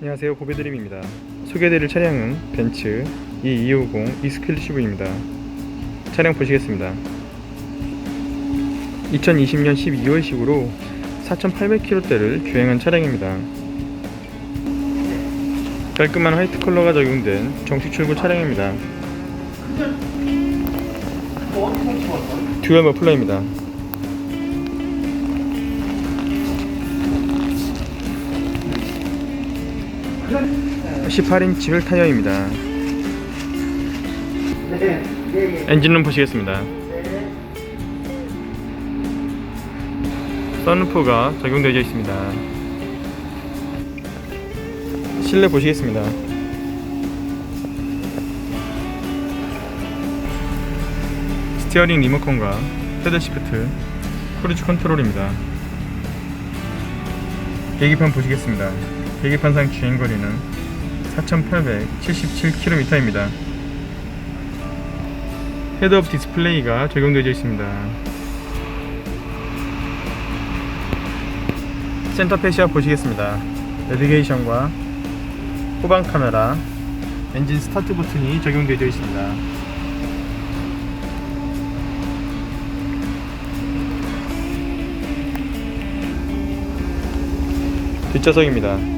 안녕하세요. 고배드림입니다. 소개해드릴 차량은 벤츠 E250 익스클루시브입니다. 차량 보시겠습니다. 2020년 12월식으로 4,800km대를 주행한 차량입니다. 깔끔한 화이트 컬러가 적용된 정식 출고 차량입니다. 듀얼 머플러입니다 18인치 휠 타이어입니다. 엔진룸 보시겠습니다. 선루프가 적용되어 있습니다. 실내 보시겠습니다. 스티어링 리모컨과 패들 시프트, 크루즈 컨트롤입니다. 계기판 보시겠습니다. 계기판상 주행거리는 4,877km입니다. 헤드업 디스플레이가 적용되어 있습니다. 센터 패시아 보시겠습니다. 내비게이션과 후방 카메라, 엔진 스타트 버튼이 적용되어 있습니다. 뒷좌석입니다.